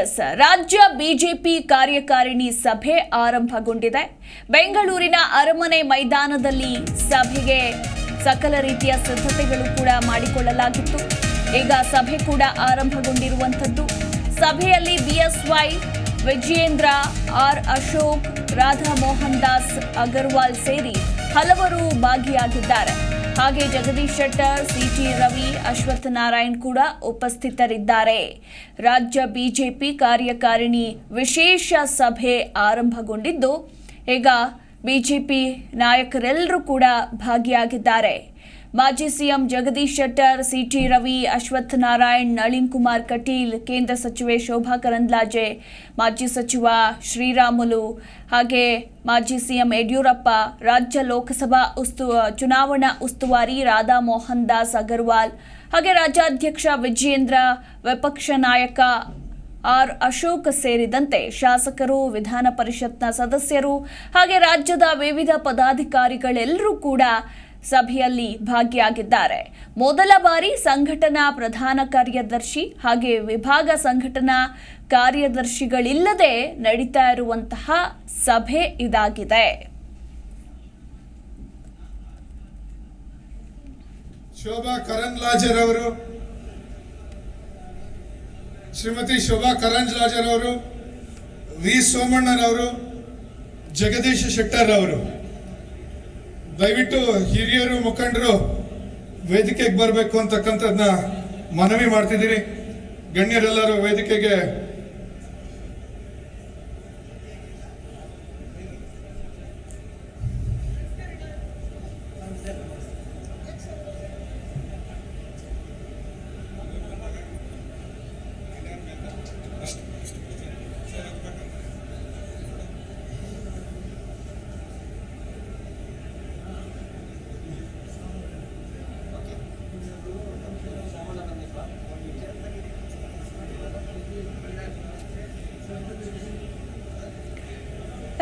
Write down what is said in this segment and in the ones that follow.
S, ರಾಜ್ಯ BJP ಕಾರ್ಯಕಾರಿಣಿ ಸಭೆ ಆರಂಭಗೊಂಡಿದೆ. ಬೆಂಗಳೂರಿನ ಅರಮನೆ ಮೈದಾನದಲ್ಲಿ ಸಭೆಗೆ ಸಕಲ ರೀತಿಯ ಸಿದ್ಧತೆಗಳು ಕೂಡ ಮಾಡಿಕೊಳ್ಳಲಾಗಿತ್ತು. ಈಗ ಸಭೆ ಕೂಡ ಆರಂಭಗೊಂಡಿರುವಂಥದ್ದು. ಸಭೆಯಲ್ಲಿ ಬಿಎಸ್ವೈ ವಿಜಯೇಂದ್ರ, ಆರ್ ಅಶೋಕ್ ರಾಧಾ ಮೋಹನ್ ದಾಸ್ ಅಗರ್ವಾಲ್ ಸೇರಿ ಹಲವರು ಭಾಗಿಯಾಗಿದ್ದಾರೆ. ಹಾಗೆ ಜಗದೀಶ್ ಶೆಟ್ಟರ್ ಸಿಟಿ ರವಿ, ಅಶ್ವಥ್ ನಾರಾಯಣ್ ಕೂಡ ಉಪಸ್ಥಿತರಿದ್ದಾರೆ. ರಾಜ್ಯ ಬಿಜೆಪಿ ಕಾರ್ಯಕಾರಿಣಿ ವಿಶೇಷ ಸಭೆ ಆರಂಭಗೊಂಡಿದ್ದು, ಈಗ ಬಿಜೆಪಿ ನಾಯಕರೆಲ್ಲರೂ ಕೂಡ ಭಾಗಿಯಾಗಿದ್ದಾರೆ. ಮಾಜಿ CM Jagadish Shettar, C T Ravi, Ashwath Narayan, Nalin Kumar Kateel, ಕೇಂದ್ರ ಸಚಿವೆ ಶೋಭಾ ಕರಂದ್ಲಾಜೆ, ಮಾಜಿ ಸಚಿವ ಶ್ರೀರಾಮುಲು ಹಾಗೆ ಮಾಜಿ ಸಿಎಂ ಯಡಿಯೂರಪ್ಪ, ರಾಜ್ಯ ಲೋಕಸಭಾ ಉಸ್ತು, ಚುನಾವಣಾ ಉಸ್ತುವಾರಿ ರಾಧಾ ಮೋಹನ್ ದಾಸ್ ಅಗರ್ವಾಲ್ ಹಾಗೆ ರಾಜ್ಯಾಧ್ಯಕ್ಷ ವಿಜಯೇಂದ್ರ, ವಿಪಕ್ಷ ನಾಯಕ ಆರ್ ಅಶೋಕ್ ಸೇರಿದಂತೆ ಶಾಸಕರು, ವಿಧಾನ ಪರಿಷತ್ನ ಸದಸ್ಯರು ಹಾಗೆ ರಾಜ್ಯದ ವಿವಿಧ ಪದಾಧಿಕಾರಿಗಳೆಲ್ಲರೂ ಕೂಡ ಸಭೆಯಲ್ಲಿ ಭಾಗಿಯಾಗಿದ್ದಾರೆ. ಮೊದಲ ಬಾರಿ ಸಂಘಟನಾ ಪ್ರಧಾನ ಕಾರ್ಯದರ್ಶಿ ಹಾಗೆ ವಿಭಾಗ ಸಂಘಟನಾ ಕಾರ್ಯದರ್ಶಿಗಳಿಲ್ಲದೆ ನಡೀತಾ ಇರುವಂತಹ ಸಭೆ ಇದಾಗಿದೆ. ಶೋಭಾ ಕರಂದ್ಲಾಜರ್ ಅವರು ಶ್ರೀಮತಿ ಶೋಭಾ ಕರಂದ್ಲಾಜರ್ ಅವರು ವಿ ಸೋಮಣ್ಣರವರು, ಜಗದೀಶ್ ಶೆಟ್ಟರ್ ಅವರು ದಯವಿಟ್ಟು ಹಿರಿಯರು ಮುಖಂಡರು ವೇದಿಕೆಗೆ ಬರಬೇಕು ಅಂತಕ್ಕಂಥದ್ದನ್ನ ಮನವಿ ಮಾಡ್ತಿದ್ದೀನಿ. ಗಣ್ಯರೆಲ್ಲರೂ ವೇದಿಕೆಗೆ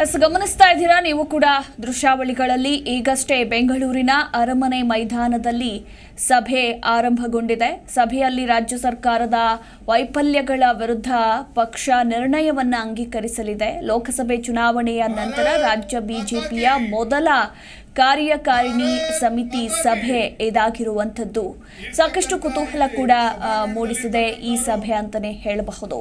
ಎಸ್, ಗಮನಿಸ್ತಾ ಇದ್ದೀರಾ? ನೀವು ಕೂಡ ದೃಶ್ಯಾವಳಿಗಳಲ್ಲಿ ಈಗಷ್ಟೇ ಬೆಂಗಳೂರಿನ ಅರಮನೆ ಮೈದಾನದಲ್ಲಿ ಸಭೆ ಆರಂಭಗೊಂಡಿದೆ. ಸಭೆಯಲ್ಲಿ ರಾಜ್ಯ ಸರ್ಕಾರದ ವೈಫಲ್ಯಗಳ ವಿರುದ್ಧ ಪಕ್ಷ ನಿರ್ಣಯವನ್ನು ಅಂಗೀಕರಿಸಲಿದೆ. ಲೋಕಸಭೆ ಚುನಾವಣೆಯ ನಂತರ ರಾಜ್ಯ ಬಿಜೆಪಿಯ ಮೊದಲ ಕಾರ್ಯಕಾರಿಣಿ ಸಮಿತಿ ಸಭೆ ಇದಾಗಿರುವಂಥದ್ದು. ಸಾಕಷ್ಟು ಕುತೂಹಲ ಕೂಡ ಮೂಡಿಸಿದೆ ಈ ಸಭೆ ಅಂತಲೇ ಹೇಳಬಹುದು.